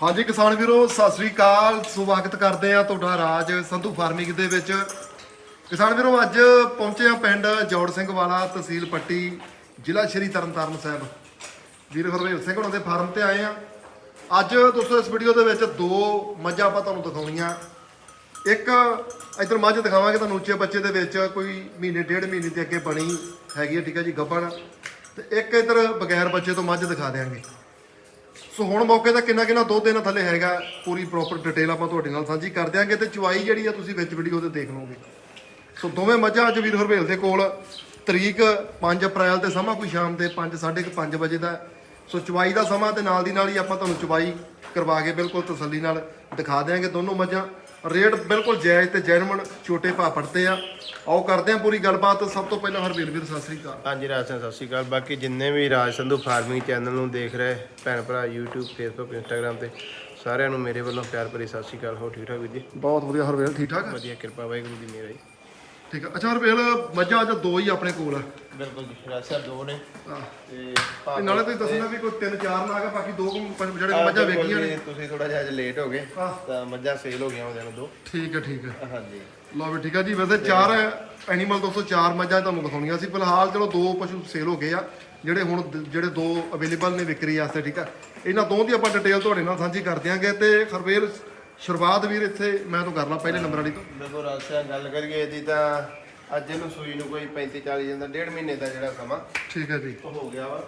ਹਾਂਜੀ ਕਿਸਾਨ ਵੀਰੋ, ਸਤਿ ਸ੍ਰੀ ਅਕਾਲ। ਸਵਾਗਤ ਕਰਦੇ ਆ ਤੁਹਾਡਾ ਰਾਜ ਸੰਧੂ ਫਾਰਮਿੰਗ ਦੇ ਵਿੱਚ। ਕਿਸਾਨ ਵੀਰੋ, ਅੱਜ ਪਹੁੰਚੇ ਆ ਪਿੰਡ ਜੋੜ ਸਿੰਘ ਵਾਲਾ ਤਹਿਸੀਲ ਪੱਟੀ, ਜ਼ਿਲ੍ਹਾ ਸ਼੍ਰੀ ਤਰਨਤਾਰਨ ਸਾਹਿਬ। ਵੀਰ ਹਰਵੇਲ ਸਿੰਘ ਉਹਨਾਂ ਦੇ ਫਾਰਮ ਤੇ ਆਏ ਆ ਅੱਜ ਦੋਸਤੋ, ਇਸ ਵੀਡੀਓ ਦੇ ਵਿੱਚ ਦੋ ਮੱਝਾਂ ਆਪਾਂ ਤੁਹਾਨੂੰ ਦਿਖਾਉਣੀਆਂ। ਇੱਕ ਇਧਰ ਮੱਝ ਦਿਖਾਵਾਂਗੇ ਤੁਹਾਨੂੰ ਉੱਚੇ ਬੱਚੇ ਦੇ ਵਿੱਚ, ਕੋਈ ਮਹੀਨੇ, ਡੇਢ ਮਹੀਨੇ ਦੇ ਅੱਗੇ ਬਣੀ ਹੈਗੀ ਹੈ, ਠੀਕ ਹੈ ਜੀ, ਗੱਭਣ। ਤੇ ਇੱਕ ਇਧਰ ਬਗੈਰ ਬੱਚੇ ਤੋਂ ਮੱਝ ਦਿਖਾ ਦਿਆਂਗੇ। ਸੋ ਹੁਣ ਮੌਕੇ ਦਾ ਕਿੰਨਾ ਕਿੰਨਾ ਦੁੱਧ ਇਹਨਾਂ ਥੱਲੇ ਹੈਗਾ, ਪੂਰੀ ਪ੍ਰੋਪਰ ਡਿਟੇਲ ਆਪਾਂ ਤੁਹਾਡੇ ਨਾਲ ਸਾਂਝੀ ਕਰ ਦਿਆਂਗੇ ਤੇ ਚੁਆਈ ਜਿਹੜੀ ਆ ਤੁਸੀਂ ਵਿੱਚ ਵੀਡੀਓ ਤੇ ਦੇਖ ਲਓਗੇ। ਸੋ ਦੋਵੇਂ ਮੱਝਾਂ ਅੱਜ ਵੀਰ ਹਰਵੇਲ ਦੇ ਕੋਲ, ਤਰੀਕ 5 ਅਪ੍ਰੈਲ ਤੇ ਸਮਾਂ ਕੋਈ ਸ਼ਾਮ ਦੇ 5 5:30 ਵਜੇ ਦਾ। ਸੋ ਚੁਆਈ ਦਾ ਸਮਾਂ ਤੇ ਨਾਲ ਦੀ ਨਾਲ ਹੀ ਆਪਾਂ ਤੁਹਾਨੂੰ ਚੁਆਈ ਕਰਵਾ ਕੇ ਬਿਲਕੁਲ ਤਸੱਲੀ ਨਾਲ ਦਿਖਾ ਦਿਆਂਗੇ ਦੋਨੋਂ ਮੱਝਾਂ। ਰੇਟ ਬਿਲਕੁਲ ਜਾਇਜ਼ ਤੇ ਜੈਨੂਨ ਛੋਟੇ ਭਾਅ ਪੜਤੇ ਆ। ਆਓ ਕਰਦੇ ਆ ਪੂਰੀ ਗੱਲਬਾਤ। ਸਭ ਤੋਂ ਪਹਿਲਾਂ ਹਰਵੇਲ ਵੀਰ ਸਤਿ ਸ੍ਰੀ ਅਕਾਲ। ਹਾਂਜੀ ਰਾਜ ਸਿੰਘ ਸਤਿ ਸ਼੍ਰੀ ਅਕਾਲ। ਬਾਕੀ ਜਿੰਨੇ ਵੀ ਰਾਜ ਸੰਧੂ ਫਾਰਮਿੰਗ ਚੈਨਲ ਨੂੰ ਦੇਖ ਰਹੇ ਭੈਣ ਭਰਾ YouTube Facebook Instagram ਤੇ ਸਾਰਿਆਂ ਨੂੰ ਮੇਰੇ ਵੱਲੋਂ ਪਿਆਰ ਭਰੀ ਸਤਿ ਸ਼੍ਰੀ ਅਕਾਲ। ਹੋ ਠੀਕ ਠਾਕ ਵੀਰ ਜੀ? ਬਹੁਤ ਵਧੀਆ ਹਰਵੇਲ ਠੀਕ ਠਾਕ ਵਧੀਆ ਕਿਰਪਾ ਵਾਹਿਗੁਰੂ ਦੀ ਮਿਹਰ ਹੈ। ਠੀਕ ਆ। ਅੱਛਾ ਹਰਵੇਲ ਮੱਝਾਂ ਅੱਜ ਦੋ ਹੀ ਆਪਣੇ ਕੋਲ। ਆ ਬਿਲਕੁਲ ਜੀ ਰਾਜ ਦੋ ਨੇ। ਆਹ। ਤੇ ਤੇ ਨਾਲੇ ਤੁਸੀਂ ਦੱਸਣਾ ਵੀ ਕੋਈ ਤਿੰਨ ਚਾਰ ਨਾਗ ਆ ਬਾਕੀ ਦੋ ਕੁ ਪੰਜ ਜਿਹੜੇ ਮੱਝਾਂ ਬਿਲਕੁਲ ਵੇਖੀਆਂ ਜੀ, ਨੇ। ਤੁਸੀਂ ਥੋੜਾ ਜਿਹਾ ਅੱਜ ਲੇਟ ਹੋ ਗਏ। ਤਾਂ ਮੱਝਾਂ ਸੇਲ ਹੋ ਗਈਆਂ ਉਹਦੇ ਨੂੰ ਦੋ। ਠੀਕ ਹੈ ਠੀਕ ਹੈ ਹਾਂਜੀ। ਲਓ ਵੀ ਠੀਕ ਹੈ ਜੀ ਵੈਸੇ ਚਾਰ ਐਨੀਮਲ ਦੋਸਤੋ ਚਾਰ ਮੱਝਾਂ ਤੁਹਾਨੂੰ ਦਿਖਾਉਣੀਆਂ ਸੀ। ਫਿਲਹਾਲ ਚਲੋ ਦੋ ਪਸ਼ੂ ਸੇਲ ਹੋ ਗਏ ਆ ਜਿਹੜੇ ਹੁਣ ਦ- ਜਿਹੜੇ ਦੋ ਅਵੇਲੇਬਲ ਨੇ ਵਿਕਰੀ ਵਾਸਤੇ ਠੀਕ ਆ। ਇਹਨਾਂ ਦੋ ਦੀ ਆਪਾਂ ਡਿਟੇਲ ਤੁਹਾਡੇ ਨਾਲ ਸਾਂਝੀ ਕਰ ਦਿਆਂਗੇ। ਤੇ ਹਰਵੇਲ ਸ਼ੁਰੂਆਤ ਵੀਰ ਇੱਥੇ ਮੈਂ ਤੋਂ ਕਰਨਾ ਪਹਿਲੇ ਨੰਬਰ ਵਾਲੀ ਤੋਂ। ਦੇਖੋ ਰਾਜ ਸਾਹਿਬ ਗੱਲ ਕਰੀਏ ਇਹਦੀ ਤਾਂ ਅੱਜ ਇਹਨੂੰ ਸੂਈ ਨੂੰ ਕੋਈ 35 40 ਦਿਨ ਦਾ ਡੇਢ ਮਹੀਨੇ ਦਾ ਜਿਹੜਾ ਸਮਾਂ ਠੀਕ ਹੈ ਜੀ। ਹੋ ਗਿਆ ਵਾ।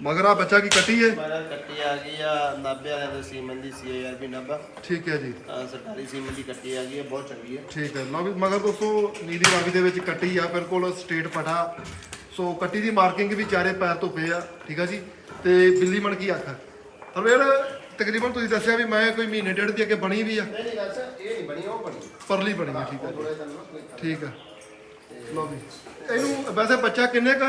ਮਗਰ ਆ ਬੱਚਾ ਕੀ ਕੱਟੀ ਏ? ਮਾਰਾ ਕੱਟੀ ਆ ਗਈ ਆ ਨਾਭੇ ਵਾਲਿਆਂ ਦੇ ਸੀਮਨ ਦੀ ਸੀਆਰ ਵੀ ਨਾਭਾ। ਠੀਕ ਹੈ ਜੀ। ਸਰਕਾਰੀ ਸੀਮਨ ਦੀ ਕੱਟੀ ਆ ਗਈ ਹੈ ਬਹੁਤ ਚੰਗੀ ਹੈ ਠੀਕ ਹੈ। ਲਓ ਵੀ ਮਗਰ ਦੋਸਤੋ ਨੀਲੀ ਰੰਗ ਦੇ ਵਿੱਚ ਕੱਟੀ ਆ ਬਿਲਕੁਲ ਸਟੇਟ ਪਟਾ। ਸੋ ਕੱਟੀ ਦੀ ਮਾਰਕਿੰਗ ਵੀ ਚਾਰੇ ਪੈਰ ਤੋਂ ਪਏ ਆ ਠੀਕ ਆ ਜੀ। ਤੇ ਬਿੱਲੀ ਮਣ ਕੀ ਅੱਖ ਹਰਵੇਲ ਤਕਰੀਬਨ ਤੁਸੀਂ ਦੱਸਿਆ ਵੀ ਮੈਂ ਕੋਈ ਮਹੀਨੇ ਡੇਢ ਦੀ ਅੱਗੇ ਬਣੀ ਵੀ ਆ। ਨਹੀਂ ਨਹੀਂ ਗੱਲ ਸਰ ਇਹ ਨਹੀਂ ਬਣੀ ਉਹ ਬਣੀ। ਪਰਲੀ ਬਣੀ ਆ ਠੀਕ ਆ ਥੋੜਾ ਜਿਹਾ ਨਾ ਕੋਈ ਠੀਕ ਆ। ਲਓ ਵੀ ਇਹਨੂੰ ਵੈਸੇ ਬੱਚਾ ਕਿੰਨੇ ਕ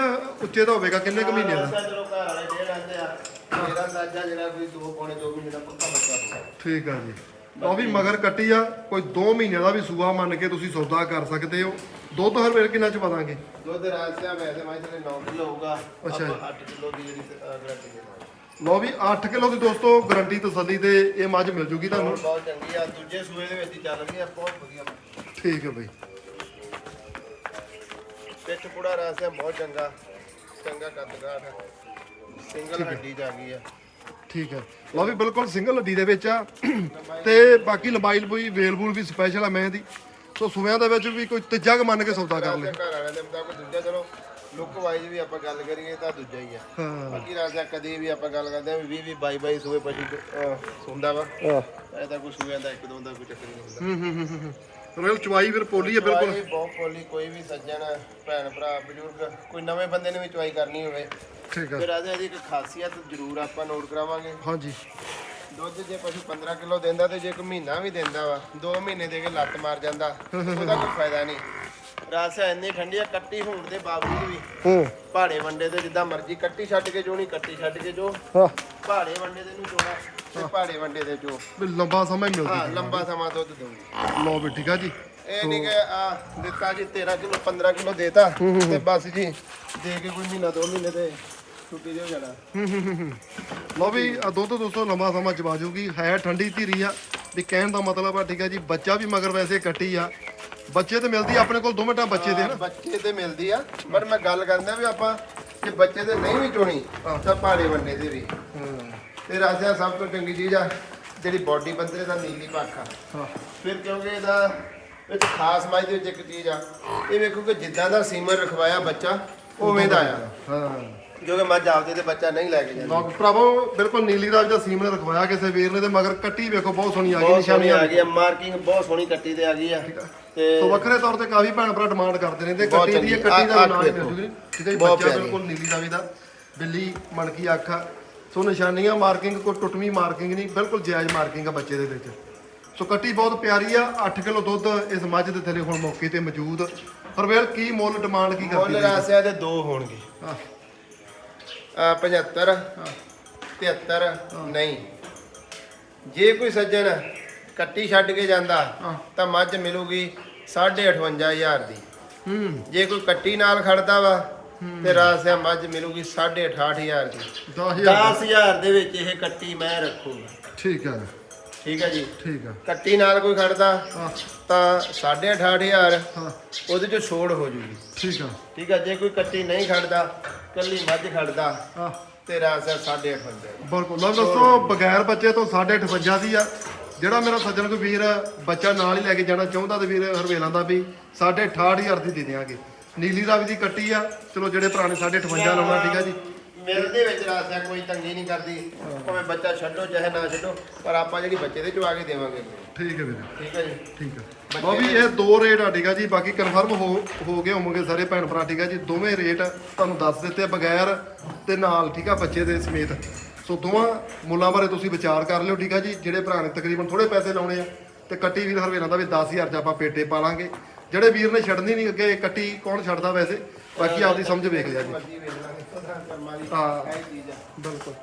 ਉੱਚੇ ਦਾ ਹੋਵੇਗਾ ਕਿੰਨੇ ਕ ਮਹੀਨੇ ਦਾ? ਅੱਛਾ ਚਲੋ ਘਰ ਵਾਲੇ ਡੇਢ ਆਂਦੇ ਆ ਮੇਰਾ ਅੰਦਾਜ਼ਾ ਜਿਹੜਾ ਕੋਈ 2 ਪੌਣੇ 2 ਮਹੀਨੇ ਦਾ ਪੱਕਾ ਬੱਚਾ ਹੋਊਗਾ। ਠੀਕ ਆ ਜੀ। ਲਓ ਵੀ ਮਗਰ ਕੱਟੀ ਆ ਕੋਈ 2 ਮਹੀਨਿਆਂ ਦਾ ਵੀ ਸੂਆ ਮੰਨ ਕੇ ਤੁਸੀਂ ਸੌਦਾ ਕਰ ਸਕਦੇ ਹੋ। ਦੁੱਧ ਹਰਵੇਲ ਕਿੰਨਾ ਚ ਪਾਵਾਂਗੇ ਦੁੱਧ ਰਾਜ ਸਿਆ ਵੈਸੇ ਮੈਂ ਤੇ 9 ਕਿਲੋ ਹੋਊਗਾ ਅੱਛਾ। ਜੀ। 8 ਕਿਲੋ ਦੀ ਜਿਹੜੀ ਗਰੰਟੀ ਦੇ ਲਓ ਵੀ 8 ਕਿਲੋ ਦੀ ਦੋਸਤੋ ਗਰੰਟੀ ਤਸੱਲੀ ਤੇ ਇਹ ਮੱਝ ਮਿਲ ਜੂਗੀ ਤੁਹਾਨੂੰ। ਬਹੁਤ ਚੰਗੀ ਆ ਦੂਜੇ ਸੂਏ ਦੇ ਵਿੱਚ ਚੱਲ ਰਹੀ ਆ ਬਹੁਤ ਵਧੀਆ ਠੀਕ ਹੈ ਬਈ। ਪਿੱਛ ਪੂੜਾ ਰਾਜ ਸਿਆ ਬਹੁਤ ਚੰਗਾ। ਚੰਗਾ ਕੱਦਗਾਠ ਸਿੰਗਲ ਹੱਡੀ ਆ ਗਈ ਆ। ਠੀਕ ਹੈ। ਲਓ ਵੀ ਬਿਲਕੁਲ ਸਿੰਗਲ ਹੱਡੀ ਦੇ ਵਿੱਚ ਆ। ਤੇ ਬਾਕੀ ਲੰਬਾਈ ਲੰਬੂਈ ਵੇਲ ਵੂਲ ਵੀ ਸਪੈਸ਼ਲ ਆ ਮੈਂ ਦੀ। ਸੋ ਸੁਵਿਆਂ ਦੇ ਵਿੱਚ ਵੀ ਕੋਈ ਤੀਜਾ ਮੰਨ ਕੇ ਸੌਦਾ ਕਰ ਲੈ ਘਰ ਵਾਲਿਆਂ ਦੇ ਮੁਤਾਬਕ ਦੂਜਾ ਚਲੋ। ਲੁੱਕ ਵਾਈਜ਼ ਵੀ ਆਪਾਂ ਗੱਲ ਕਰੀਏ ਤਾਂ ਦੂਜਾ ਹੀ ਆ। ਹਾਂ। ਬਾਕੀ ਰਾਜਾ ਕਦੇ ਵੀ ਆਪਾਂ ਗੱਲ ਕਰਦੇ ਆ ਵੀ 20 20 22 22 ਸੂਏ ਪਸ਼ੂ ਅਹ, ਸੁੰਦਾ ਵਾ। ਤਾਂ ਕੋਈ ਸੂਏ ਦਾ ਇੱਕ ਦੋ ਦਾ ਕੋਈ ਚੱਕਰ ਨਹੀਂ ਹੁੰਦਾ। ਹੂੰ ਹੂੰ ਹੂੰ ਰੋਇਲ ਚਵਾਈ ਵੀਰ ਪੋਲੀ ਹੈ ਬਿਲਕੁਲ। ਚਵਾਈ ਬਹੁਤ ਪੋਲੀ ਕੋਈ ਵੀ ਸੱਜਣ ਭੈਣ ਭਰਾ ਬਜ਼ੁਰਗ ਕੋਈ ਨਵੇਂ ਬੰਦੇ ਨੇ ਵੀ ਚਵਾਈ ਕਰਨੀ ਹੋਵੇ। ਠੀਕ ਹੈ ਤੇ ਰਾਜਾ ਇੱਕ ਖਾਸੀਅਤ ਜ਼ਰੂਰ ਆਪਾਂ ਨੋਟ ਕਰਾਵਾਂਗੇ। ਹਾਂਜੀ। ਦੁੱਧ ਜੇ ਪਸ਼ੂ 15 ਕਿਲੋ ਦਿੰਦਾ ਤੇ ਜੇ ਇੱਕ ਮਹੀਨਾ ਵੀ ਦਿੰਦਾ ਵਾ 2 ਮਹੀਨੇ ਦੇ ਕੇ ਲੱਤ ਮਾਰ ਜਾਂਦਾ ਉਹਦਾ ਕੋਈ ਫਾਇਦਾ ਨਹੀਂ। ਰਾਸਾ ਇੰਨੀ ਠੰਡੀ ਆ ਕੱਟੀ ਹੋਣ ਦੇ ਬਾਵਜੂਦ ਵੀ। ਹੂੰ। ਪਹਾੜੇ ਵੰਡੇ ਤੇ ਜਿੱਦਾਂ ਮਰਜ਼ੀ ਕੱਟੀ ਛੱਡ ਕੇ ਜੋਣੀ ਕੱਟੀ ਛੱਡ ਕੇ ਜੋ। ਹਾਂ ਪਹਾੜੇ ਵੰਡੇ ਦੇ ਨੂੰ ਜੋਣਾ ਤੇ ਪਹਾੜੇ ਵੰਡੇ ਦੇ ਜੋ। ਵੀ ਲੰਬਾ ਸਮਾਂ ਹੀ ਹਾਂ ਮਿਲਦੀ ਲੰਬਾ ਸਮਾਂ ਦੁੱਧ ਦਊਗੀ। ਲਓ ਵੀ ਠੀਕ ਆ ਜੀ। ਇਹ ਨਹੀਂ ਕਿ ਆ ਦਿੱਤਾ ਜੀ 13 ਕਿਲੋ 15 ਕਿਲੋ ਦੇਤਾ। ਤੇ ਬਸ ਜੀ ਦੇ ਕੇ ਕੋਈ ਮਹੀਨਾ ਦੋ ਮਹੀਨੇ ਤੇ ਛੁੱਟੀ ਦੇ ਹੋ ਜਾਣਾ। ਲਓ ਵੀ ਆ ਦੁੱਧ ਦੋਸਤੋ ਲੰਬਾ ਸਮਾਂ ਚਵਾ ਜੂਗੀ ਹੈ ਠੰਡੀ ਧੀਰੀ ਆ। ਵੀ ਕਹਿਣ ਦਾ ਮਤਲਬ ਆ ਠੀਕ ਆ ਜੀ ਬੱਚਾ ਵੀ ਮਗਰ ਵੈਸੇ ਕੱਟੀ ਆ। ਬੱਚੇ ਤੇ ਮਿਲਦੀ ਆ ਆਪਣੇ ਕੋਲ ਦੋ ਮਿੰਟਾਂ ਬੱਚੇ ਦੇ ਨਾ। ਬੱਚੇ ਤੇ ਮਿਲਦੀ ਆ ਪਰ ਮੈਂ ਗੱਲ ਕਰਦਾ ਵੀ ਆਪਾਂ ਜੇ ਬੱਚੇ ਤੇ ਨਹੀਂ ਵੀ ਚੋਣੀ ਤਾਂ ਪਹਾੜੇ ਵੰਡੇ ਦੇ ਵੀ। ਤੇ ਰਾਜਾ ਸਭ ਤੋਂ ਚੰਗੀ ਚੀਜ਼ ਆ ਜਿਹੜੀ ਬਾਡੀ ਬੰਦਰੇ ਦਾ ਨੀਲੀ ਪੱਖ ਆ। ਹਾਂ। ਫਿਰ ਕਿਉਂਕਿ ਇਹਦਾ ਵਿੱਚ ਖਾਸ ਮਾਈ ਦੇ ਵਿੱਚ ਇੱਕ ਚੀਜ਼ ਆ ਇਹ ਵੇਖੋ ਕਿ ਜਿੱਦਾਂ ਦਾ ਸੀਮਰ ਰਖਵਾਇਆ ਬੱਚਾ ਉਵੇਂ ਦਾ ਆ। ਹਾਂ। ਜੋ ਕਿ ਮੱਝ ਆਪਦੇ ਤੇ ਬੱਚਾ ਨਹੀਂ ਲੈ ਕੇ ਜਾਂਦੀ। ਲੋਕ ਭਰਾਵੋ ਬਿਲਕੁਲ ਨੀਲੀ ਰਾਜ ਦਾ ਸੀਮ ਨੇ ਰਖਵਾਇਆ ਕਿਸੇ ਵੀਰ ਨੇ ਤੇ ਮਗਰ ਕੱਟੀ ਵੇਖੋ ਬਹੁਤ ਸੋਹਣੀ ਆ ਗਈ ਬਹੁਤ ਸੋਹਣੀ ਨਿਸ਼ਾਨੀਆਂ ਆ ਗਈ ਆ ਮਾਰਕਿੰਗ ਬਹੁਤ ਸੋਹਣੀ ਕੱਟੀ ਤੇ ਆ ਗਈ ਆ। ਤੇ ਸੋ ਵੱਖਰੇ ਤੌਰ ਤੇ ਕਾਫੀ ਭੈਣ ਭਰਾ ਡਿਮਾਂਡ ਕਰਦੇ ਨੇ ਤੇ ਬਹੁਤ ਕੱਟੀ ਦੀ ਇਹ ਚੰਗੀ। ਕੱਟੀ ਦਾ ਨਾਮ ਮਿਲ ਵੇਖੋ। ਜੂਗੀ ਠੀਕ ਹੈ ਜੀ ਬਹੁਤ ਬੱਚਾ ਪਿਆਰੀ। ਬਿਲਕੁਲ ਨੀਲੀ ਰਾਵੀ ਦਾ ਬਿੱਲੀ ਮਣਕੀ ਅੱਖ। ਸੋ ਨਿਸ਼ਾਨੀਆਂ ਮਾਰਕਿੰਗ ਕੋਈ ਟੁੱਟਵੀਂ ਮਾਰਕਿੰਗ ਨਹੀਂ ਬਿਲਕੁਲ ਜਾਇਜ਼ ਮਾਰਕਿੰਗ ਆ ਬੱਚੇ ਦੇ ਵਿੱਚ। ਸੋ ਕੱਟੀ ਬਹੁਤ ਪਿਆਰੀ ਆ 8 ਕਿਲੋ ਦੁੱਧ ਇਸ ਮੱਝ ਦੇ ਥੱਲੇ ਹੁਣ ਮੌਕੇ ਤੇ ਮੌਜੂਦ। ਹਰਵੇਲ ਕੀ ਮੁੱਲ ਡਿਮਾਂਡ ਕੀ ਮੁੱਲ ਕਰਦੀ ਹੈ ਰਾਸਿਆ ਦੇ ਦੋ ਹੋਣਗੇ। ਹਾਂ 75 73 ਨਹੀਂ। ਜੇ ਕੋਈ ਸੱਜਣ ਕੱਟੀ ਛੱਡ ਕੇ ਜਾਂਦਾ। ਤਾਂ ਮੱਝ ਮਿਲੂਗੀ 58500 ਦੀ। ਹੂੰ। ਜੇ ਕੋਈ ਕੱਟੀ ਨਾਲ ਖੜਦਾ ਵਾ ਤੇ ਰਾਸਿਆ ਮੱਝ ਮਿਲੂਗੀ 68500 ਦੀ। 10000 10000 ਦੇ। ਵਿੱਚ ਇਹ ਕੱਟੀ ਮੈਂ ਰੱਖੂਗਾ। ਠੀਕ ਹੈ ਠੀਕ ਹੈ ਜੀ? ਠੀਕ ਹੈ ਕੱਟੀ ਨਾਲ ਕੋਈ ਖੜਦਾ ਤਾਂ 68500 ਹਾਂ। ਉਹਦੇ ਚ ਛੋੜ ਹੋ ਜੂਗੀ। ਠੀਕ ਹੈ ਠੀਕ ਹੈ ਜੇ ਕੋਈ ਕੱਟੀ ਨਹੀਂ ਖੜਦਾ ਕੱਲੀ ਮੱਝ ਖੜਦਾ ਹਾਂ। ਤੇ ਰਾਸਿਆ 8.5 ਬਿਲਕੁਲ। ਲਓ ਦੋਸਤੋ ਬਗੈਰ ਬੱਚੇ ਤੋਂ 58 ਦੀ ਆ। ਜਿਹੜਾ ਮੇਰਾ ਸੱਜਣ ਕੋਈ ਵੀਰ ਬੱਚਾ ਨਾਲ ਹੀ ਲੈ ਕੇ ਜਾਣਾ ਚਾਹੁੰਦਾ ਤੇ ਵੀਰ ਹਰਵੇਲਾਂ ਦਾ ਵੀ 68000 ਦੀ ਦੇ ਦਿਆਂਗੇ। ਨੀਲੀ ਰਾਵੀ ਦੀ ਕੱਟੀ ਆ। ਚਲੋ ਜਿਹੜੇ ਪੁਰਾਣੇ 58 ਲਾਉਣਾ ਠੀਕ ਆ ਜੀ। ਮਿਲਦੇ ਵਿੱਚ ਰਾਸਿਆ ਕੋਈ ਤੰਗੀ ਨਹੀਂ ਕਰਦੀ। ਭਾਵੇਂ ਬੱਚਾ ਛੱਡੋ ਚਾਹੇ ਨਾ ਛੱਡੋ ਪਰ ਆਪਾਂ ਜਿਹੜੀ ਬੱਚੇ ਦੇ ਚਵਾ ਕੇ ਦੇਵਾਂਗੇ। ਠੀਕ ਹੈ ਵੀਰ। ਠੀਕ ਹੈ ਜੀ? ਠੀਕ ਹੈ। ਵੀ ਇਹ ਦੋ ਰੇਟ ਆ ਠੀਕ ਆ ਜੀ। ਬਾਕੀ ਕਨਫਰਮ ਹੋ ਹੋ ਗਏ ਹੋਵੋਗੇ ਸਾਰੇ ਭੈਣ ਭਰਾ ਠੀਕ ਆ ਜੀ। ਦੋਵੇਂ ਰੇਟ ਤੁਹਾਨੂੰ ਦੱਸ ਦਿੱਤੇ ਬਗੈਰ ਤੇ ਨਾਲ ਠੀਕ ਆ ਬੱਚੇ ਦੇ ਸਮੇਤ। ਸੋ ਦੋਵਾਂ ਮੁੱਲਾਂ ਬਾਰੇ ਤੁਸੀਂ ਵਿਚਾਰ ਕਰ ਲਿਓ ਠੀਕ ਆ ਜੀ। ਜਿਹੜੇ ਭਰਾ ਨੇ ਤਕਰੀਬਨ ਥੋੜੇ ਪੈਸੇ ਲਾਉਣੇ ਆ ਤੇ ਕੱਟੀ ਵੀਰ ਹਰਵੇਲਾਂ ਦਾ ਵੀ 10000 ਚ ਆਪਾਂ ਪੇਟੇ ਪਾ ਲਾਂਗੇ। ਜਿਹੜੇ ਵੀਰ ਨੇ ਛੱਡਣੀ ਨਹੀਂ ਅੱਗੇ ਕੱਟੀ ਕੌਣ ਛੱਡਦਾ ਵੈਸੇ? ਬਾਕੀ ਆਪਦੀ ਸਮਝ ਵੇਖ ਲਿਆ ਜੀ। ਮਰਜ਼ੀ ਵੇਖ ਲਾਂਗੇ ਪਤਾ ਕਰਮਾਂ ਦੀ ਹਾਂ। ਇਹ ਚੀਜ਼ ਆ। ਬਿਲਕੁਲ।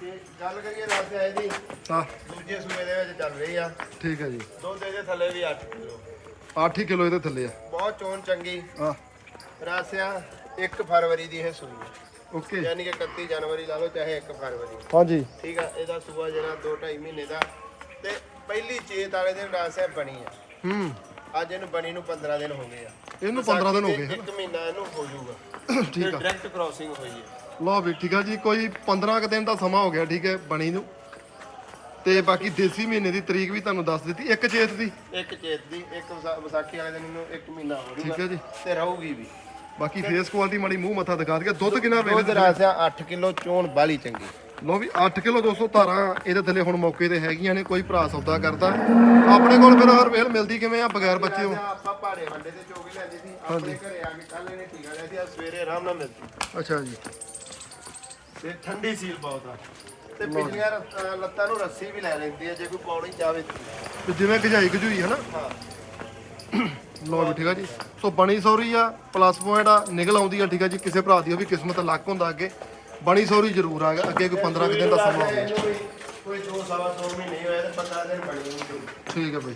ਤੇ ਗੱਲ ਕਰੀਏ ਰਾਸਿਆ ਇਹਦੀ ਹਾਂ। ਦੂਜੇ ਸੂਏ ਦੇ ਵਿੱਚ ਚੱਲ ਰਹੀ ਆ। ਠੀਕ ਹੈ ਜੀ। ਦੁੱਧ ਇਹਦੇ ਥੱਲੇ ਵੀ 8 ਕਿਲੋ। 8 ਕਿਲੋ ਇਹਦੇ ਥੱਲੇ ਆ। ਬਹੁਤ ਚੋਣ ਚੰਗੀ। ਆ ਰਾਸਿਆ 1 ਫਰਵਰੀ ਦੀ ਇਹ ਸੂਈ ਓਕੇ। ਯਾਨੀ ਕਿ 31 ਜਨਵਰੀ ਲਾ ਲਓ ਚਾਹੇ 1 ਫਰਵਰੀ। ਹਾਂਜੀ। ਠੀਕ ਆ ਇਹਦਾ ਸੂਆ ਜਿਹੜਾ 2 2.5 ਮਹੀਨੇ ਦਾ। ਤੇ ਪਹਿਲੀ ਚੇਤ ਵਾਲੇ ਦਿਨ ਰਾਸਿਆ ਬਣੀ ਆ। ਹੂੰ। ਅੱਜ ਇਹਨੂੰ ਬਣੀ ਨੂੰ 15 ਦਿਨ ਹੋ ਗਏ ਆ। ਇਹਨੂੰ 15 ਦਿਨ ਹੋ ਗਏ ਇੱਕ ਮਹੀਨਾ ਇਹਨੂੰ ਹੋ ਜਾਊਗਾ। ਠੀਕ ਆ। ਡਾਇਰੈਕਟ ਕ੍ਰਾਸਿੰਗ ਹੋਈ ਹੈ। ਲਓ ਵੀ ਠੀਕ ਆ ਜੀ ਕੋਈ 15 ਕੁ ਦਿਨ ਦਾ ਸਮਾਂ ਹੋ ਗਿਆ ਠੀਕ ਹੈ ਬਣੀ ਨੂੰ। ਤੇ ਬਾਕੀ ਦੇਸੀ ਮਹੀਨੇ ਦੀ ਤਰੀਕ ਵੀ ਤੁਹਾਨੂੰ ਦੱਸ ਦਿੱਤੀ ਇੱਕ ਚੇਤ ਦੀ। ਇੱਕ ਚੇਤ ਦੀ ਇੱਕ ਵਿਸਾ- ਵਿਸਾਖੀ ਵਾਲੇ ਦਿਨ ਇਹਨੂੰ ਇੱਕ ਮਹੀਨਾ ਹੋ ਜਾਊਗਾ। ਠੀਕ ਹੈ ਜੀ। ਤੇ ਰਹੂਗੀ ਵੀ। ਬਾਕੀ ਫੇਸ ਕੁਆਲਿਟੀ ਮਾੜੀ ਮੂੰਹ ਮੱਥਾ ਦਿਖਾ ਦਈਏ ਦੁੱਧ ਕਿੰਨਾ ਦੁੱਧ ਵੇਲੇ ਰਾਸਿਆ 8 ਕਿਲੋ ਚੋਣ ਬਾਲੀ ਚੰਗੀ। ਲਓ ਵੀ 8 ਕਿਲੋ 200 ਧਾਰਾਂ ਇਹਦੇ ਥੱਲੇ ਹੁਣ ਮੌਕੇ ਤੇ ਹੈਗੀਆਂ ਨੇ ਕੋਈ ਭਰਾ ਸੌਦਾ ਕਰਦਾ। ਆਪਣੇ ਕੋਲ ਫਿਰ ਹਰ ਵੇਲ ਮਿਲਦੀ ਕਿਵੇਂ ਆ ਬਗੈਰ ਬੱਚੇ ਰਾਸਿਆ ਆਪਾਂ ਪਹਾੜੇ ਵੰਡੇ ਤੇ ਚੋਗੀ ਲੈਂਦੀ ਸੀ ਆਪਣੇ ਘਰੇ ਆ ਕੇ ਕੱਲ ਇਹਨੇ ਟੀਕਾ ਲਿਆ ਸੀ ਅੱਜ ਸਵੇਰੇ ਆਰਾਮ ਨਾਲ ਮਿਲਦੀ ਅੱਛਾ ਜੀ। ਤੇ ਠੰਡੀ ਸੀਲ ਬਹੁਤ ਆ। ਤੇ ਪਿਛਲੀਆਂ ਰ- ਅਹ ਲੱਤਾਂ ਨੂੰ ਰੱਸੀ ਵੀ ਲੈ ਲੈਂਦੀ ਹੈ ਜੇ ਕੋਈ ਪਾਉਣੀ ਚਾਹਵੇ ਤੇ। ਜਿਵੇਂ ਗਜਾਈ ਗਜੂਈ ਹੈ ਨਾ ਹਾਂ। ਲਓ ਵੀ ਠੀਕ ਆ ਜੀ। ਸੋ ਬਣੀ ਸੌਰੀ ਆ ਪਲੱਸ ਪੁਆਇੰਟ ਆ ਨਿਕਲ ਆਉਂਦੀ ਆ ਠੀਕ ਆ ਜੀ। ਕਿਸੇ ਭਰਾ ਦੀ ਉਹ ਵੀ ਕਿਸਮਤ ਲੱਕ ਹੁੰਦਾ ਅੱਗੇ। ਬਣੀ ਸੌਰੀ ਜ਼ਰੂਰ ਆ ਅੱਗੇ ਕੋਈ 15 ਕੁ ਦਿਨ ਦਾ ਸਮਾਂ ਹੋ ਗਿਆ ਇਹਨੂੰ ਵੀ ਕੋਈ 2 ਸਵਾ 2 ਮਹੀਨੇ ਹੋਏ ਤੇ 15 ਦਿਨ ਬਣੀ ਹੋਈ ਠੀਕ ਹੈ ਬਈ।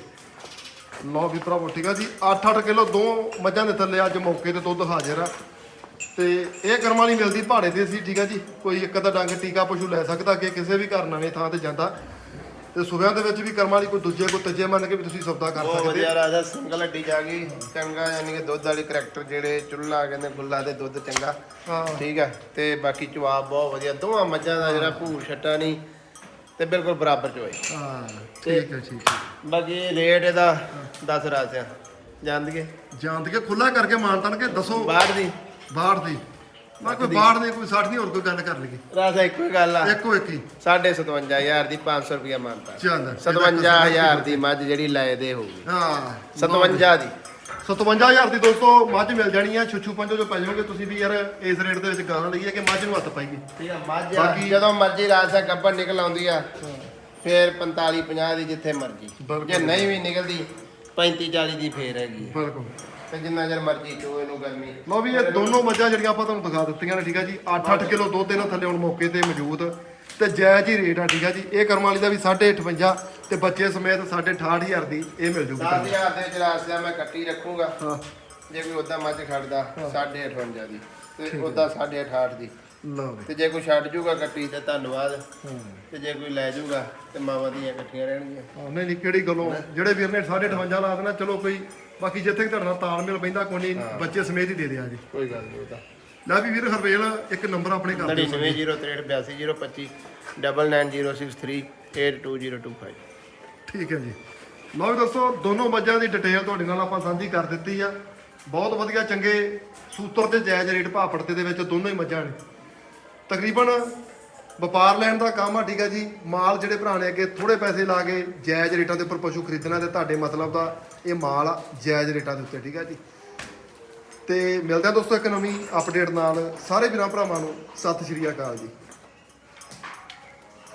ਲਓ ਵੀ ਭਰਾਵੋ ਠੀਕ ਆ ਜੀ। 8-8 ਕਿਲੋ ਦੋ ਮੱਝਾਂ ਦੇ ਥੱਲੇ ਅੱਜ ਮੌਕੇ ਤੇ ਦੁੱਧ ਹਾਜ਼ਰ ਆ। ਤੇ ਇਹ ਕਰਮ ਵਾਲੀ ਮਿਲਦੀ ਪਹਾੜੇ ਤੇ ਸੀ ਠੀਕ ਆ ਜੀ। ਕੋਈ ਇੱਕ ਅੱਧਾ ਡੰਗ ਟੀਕਾ ਪਸ਼ੂ ਲੈ ਸਕਦਾ ਕਿ ਕਿਸੇ ਵੀ ਘਰ ਨਵੇਂ ਥਾਂ ਤੇ ਜਾਂਦਾ। ਤੇ ਸੁਬਿਆਂ ਦੇ ਵਿੱਚ ਵੀ ਕਰਮ ਵਾਲੀ ਕੋਈ ਦੂਜੇ ਕੋਈ ਤੀਜੇ ਮੰਨ ਕੇ ਵੀ ਤੁਸੀਂ ਸੌਦਾ ਕਰ ਬਹੁਤ ਸਕਦੇ। ਵਧੀਆ ਰਾਜਾ ਸਿੰਗਲ ਹੱਡੀ ਜਾ ਗਈ। ਚੰਗਾ ਯਾਨੀ ਕਿ ਦੁੱਧ ਵਾਲੀ ਕਰੈਕਟਰ ਜਿਹੜੇ ਚੁੱਲ੍ਹਾ ਕਹਿੰਦੇ ਗੁੱਲਾ ਦੇ ਦੁੱਧ ਚੰਗਾ। ਹਾਂ। ਠੀਕ ਆ ਤੇ ਬਾਕੀ ਜਵਾਬ ਬਹੁਤ ਵਧੀਆ। ਦੋਵਾਂ ਮੱਝਾਂ ਦਾ ਜਿਹੜਾ ਭੂਰ ਛੱਟਾ ਨਹੀਂ ਤੇ ਬਿਲਕੁਲ ਬਰਾਬਰ ਚੋਏ ਹਾਂ ਠੀਕ ਹੈ ਠੀਕ ਹੈ। ਬਾਕੀ ਰੇਟ ਇਹਦਾ 10 ਰਾਸਿਆ ਜਾਣਦਗੇ ਜਾਣ ਕੇ ਖੁੱਲਾ ਕਰਕੇ ਮਾਨਤਨ ਕੇ ਦੱਸੋ। ਬਾਹਰ ਦੀ। ਬਾੜ ਦੀ। ਮੈਂ ਕੋਈ ਬਾੜ ਨਹੀਂ ਕੋਈ 60 ਨਹੀਂ ਹੋਰ ਕੋਈ ਗੱਲ ਕਰ ਲਈਏ। ਰਾਸਾ ਇੱਕੋ ਹੀ ਗੱਲ ਆ। ਇੱਕੋ ਇੱਕ ਹੀ। 57500 ਦੀ 500 ਰੁਪਇਆ ਮੰਨਦਾ ਚੱਲ 57000 ਦੀ ਮੱਝ ਜਿਹੜੀ ਲਾਏ ਦੇ ਹੋਊਗੀ। ਹਾਂ। 57 ਦੀ। 57000 ਦੀ ਦੋਸਤੋ ਮੱਝ ਮਿਲ ਜਾਣੀ ਆ। ਛੁੱਛੂ ਪੰਜੋ ਜੋ ਪੈ ਜਾਓਗੇ ਤੁਸੀਂ ਵੀ ਯਾਰ ਇਸ ਰੇਟ ਦੇ ਵਿੱਚ ਗਾਂ ਲਈਏ ਕਿ ਮੱਝ ਨੂੰ ਹੱਥ ਪਾਈਏ? ਠੀਕ ਆ ਮੱਝ ਆ, ਬਾਕੀ- ਜਦੋਂ ਮਰਜ਼ੀ ਰਾਸਾ ਗੱਬਰ ਨਿਕਲ ਆਉਂਦੀ ਆ ਫੇਰ 45 50 ਦੀ ਜਿੱਥੇ ਮਰਜ਼ੀ। ਬਿਲਕੁਲ। ਜੇ ਨਹੀਂ ਵੀ ਨਿਕਲਦੀ 35 40 ਦੀ ਫੇਰ ਹੈਗੀ ਆ। ਬਿਲਕੁਲ। ਤੇ ਜਿੰਨਾ ਚਿਰ ਮਰਜ਼ੀ ਚੋ ਇਹਨੂੰ ਗਰਮੀ। ਲਓ ਵੀ ਇਹ ਦੋਨੋਂ ਮੱਝਾਂ ਜਿਹੜੀਆਂ ਆਪਾਂ ਤੁਹਾਨੂੰ ਦਿਖਾ ਦਿੱਤੀਆਂ ਨੇ ਠੀਕ ਆ ਜੀ। 8-8 ਕਿਲੋ ਦੁੱਧ ਇਹਨਾਂ ਥੱਲੇ ਹੁਣ ਮੌਕੇ ਤੇ ਮੌਜੂਦ। ਤੇ ਜਾਇਜ਼ ਹੀ ਰੇਟ ਆ ਠੀਕ ਆ ਜੀ। ਇਹ ਕਰਮ ਵਾਲੀ ਦਾ ਵੀ 58 ਤੇ ਬੱਚੇ ਸਮੇਤ 68000 ਦੀ ਇਹ ਮਿਲ ਜੂਗੀ ਤੁਹਾਨੂੰ। 7000 ਦੇ ਰਾਸਾ ਮੈਂ ਕੱਟੀ ਰੱਖੂਗਾ। ਹਾਂ। ਜੇ ਕੋਈ ਉਦਾਂ ਮੱਝ ਖੜਦਾ 58 ਦੀ ਤੇ ਉਦਾਂ 68 ਦੀ। ਲਓ ਤੇ ਜੇ ਕੋਈ ਛੱਡ ਜੂਗਾ ਕੱਟੀ ਤੇ ਧੰਨਵਾਦ। ਤੇ ਜੇ ਕੋਈ ਲੈ ਜੂਗਾ ਤੇ ਮਾਵਾਂ ਦੀਆਂ ਇਕੱਠੀਆਂ ਰਹਿਣਗੀਆਂ। ਹਾਂ, ਨਹੀਂ ਨਹੀਂ ਕਿਹੜੀ ਗੱਲੋਂ? ਜਿਹੜੇ ਵੀਰ ਨੇ 58 ਲਾ ਦੇਣਾ ਚਲੋ ਕੋਈ ਬਾਕੀ ਜਿੱਥੇ ਤੁਹਾਡੇ ਨਾਲ ਤਾਲਮੇਲ ਪੈਂਦਾ ਕੋਈ ਨਹੀਂ ਬੱਚੇ ਸਮੇਤ ਹੀ ਦੇ ਦਿਆ ਜੀ। ਕੋਈ ਗੱਲ ਨਹੀਂ ਲੈ ਵੀ ਵੀਰ ਹਰਵੇਲ ਇੱਕ ਨੰਬਰ ਆਪਣੇ ਕਰ ਦਿਓ 9903822025 9906382025 ਠੀਕ ਹੈ ਜੀ। ਲਓ ਵੀ ਦੋਸਤੋ, ਦੋਨੋਂ ਮੱਝਾਂ ਦੀ ਡਿਟੇਲ ਤੁਹਾਡੇ ਨਾਲ ਆਪਾਂ ਸਾਂਝੀ ਕਰ ਦਿੱਤੀ ਆ। ਬਹੁਤ ਵਧੀਆ, ਚੰਗੇ ਸੂਤਰ ਤੇ ਜਾਇਜ਼ ਰੇਟ ਭਾਪੜਤੇ ਦੇ ਵਿੱਚ ਦੋਨੋਂ ਹੀ ਮੱਝਾਂ ਨੇ। ਤਕਰੀਬਨ ਵਪਾਰ ਲੈਣ ਦਾ ਕੰਮ ਆ, ਠੀਕ ਆ ਜੀ। ਮਾਲ ਜਿਹੜੇ ਭਰਾ ਨੇ ਅੱਗੇ ਥੋੜੇ ਪੈਸੇ ਲਾ ਕੇ ਜਾਇਜ਼ ਰੇਟਾਂ ਦੇ ਉੱਪਰ ਪਸ਼ੂ ਖਰੀਦਣਾ ਤੇ ਤੁਹਾਡੇ ਮਤਲਬ ਦਾ ਇਹ ਮਾਲ ਆ, ਜਾਇਜ਼ ਰੇਟਾਂ ਦੇ ਉੱਤੇ, ਠੀਕ ਆ ਜੀ। ਤੇ ਮਿਲਦੇ ਆ ਦੋਸਤੋ ਇੱਕ ਨਵੀਂ ਅਪਡੇਟ ਨਾਲ। ਸਾਰੇ ਵੀਰਾਂ ਭਰਾਵਾਂ ਨੂੰ ਸਤਿ ਸ਼੍ਰੀ ਅਕਾਲ ਜੀ।